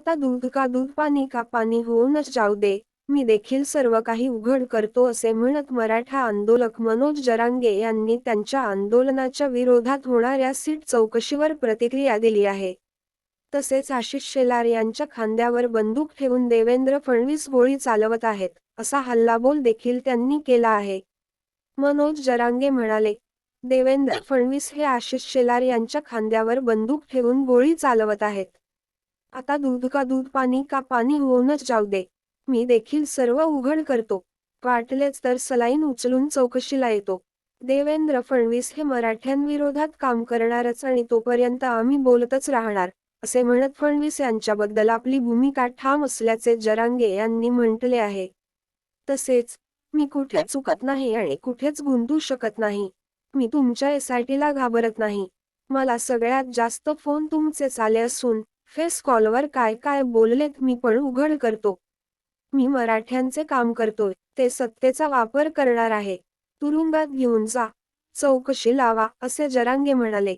आता दूध का दूध पाणी का पाणी होऊनच जाऊ दे. मी देखील सर्व काही उघड करतो असे म्हणत मराठा आंदोलक मनोज जरांगे यांनी त्यांच्या आंदोलनाच्या विरोधात होणाऱ्या सीट चौकशीवर प्रतिक्रिया दिली आहे. तसेच आशिष शेलार यांच्या खांद्यावर बंदूक ठेवून देवेंद्र फडणवीस गोळी चालवत आहेत असा हल्लाबोल देखील त्यांनी केला आहे. मनोज जरांगे म्हणाले देवेंद्र फडणवीस हे आशिष शेलार यांच्या खांद्यावर बंदूक ठेवून गोळी चालवत आहेत. आता दूध का दूध पाणी का पाणी होऊनच जाऊ दे. मी देखील सर्व उघड करतो. वाटलेच तर सलाईन उचलून चौकशीला येतो. देवेंद्र फडणवीस हे मराठ्यांविरोधात काम करणारच आणि तोपर्यंत आम्ही बोलतच राहणार असे म्हणत फडणवीस यांच्याबद्दल आपली भूमिका ठाम असल्याचे जरांगे यांनी म्हटले आहे. तसेच मी कुठे चुकत नाही आणि कुठेच गुंतू शकत नाही. मी तुमच्या एसआयटीला घाबरत नाही. मला सगळ्यात जास्त फोन तुमचेच आले असून फेस कॉलवर काय काय बोललेत मी पण उघड करतो. मी मराठ्यांचे काम करतोय ते सत्तेचा वापर करणार आहे. तुरुंगात घेऊन जा चौकशी लावा असे जरांगे म्हणाले.